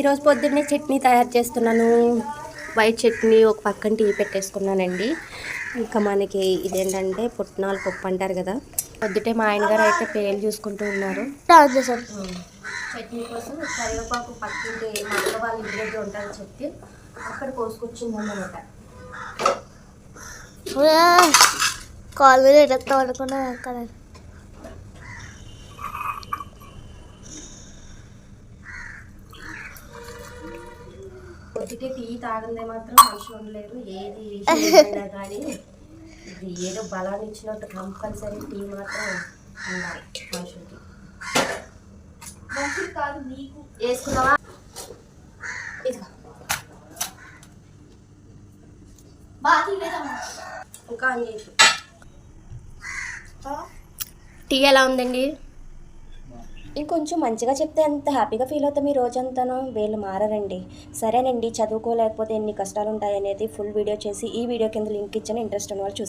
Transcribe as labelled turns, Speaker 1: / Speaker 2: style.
Speaker 1: ఈరోజు పొద్దున్నే చట్నీ తయారు చేస్తున్నాను. వైట్ చట్నీ ఒక పక్కన టీ పెట్టేసుకున్నానండి. ఇంకా మనకి ఇదేంటంటే పుట్నాలు పప్పు అంటారు కదా. పొద్దుటే మా ఆయన గారు అయితే పేర్లు చూసుకుంటూ ఉన్నారు. చట్నీ కోసం కరివేపాకు పక్కింటి మా అక్క వాళ్ళ ఇంటి దగ్గర ఉంటారని చెప్పి అక్కడ కోసుకొచ్చిందన్నమాట.
Speaker 2: కాల్ మీద ఎట్లా పడుకున్నా
Speaker 1: పొద్దుకే టీ తాగందే మాత్రం మనుషులు ఉండలేరు ఏది కానీ ఇది ఏదో బలాన్ని ఇచ్చినట్టు కంపల్సరీ టీ మాత్రం ఉండాలి మనుషులకి.
Speaker 2: మనుషులు కాదు నీకు.
Speaker 1: వేసుకున్నావా ఇదిగో. ఇంకా టీ ఎలా ఉందండి? ఇంకొంచెం మంచిగా చెప్తే ఎంత హ్యాపీగా ఫీల్ అవుతాం ఈ రోజంతాను. వీళ్ళు మారండి సరేనండి చదువుకోలేకపోతే ఎన్ని కష్టాలు ఉంటాయనేది ఫుల్ వీడియో చేసి ఈ వీడియో కింద లింక్ ఇచ్చిన ఇంట్రెస్ట్ ఉన్న వాళ్ళు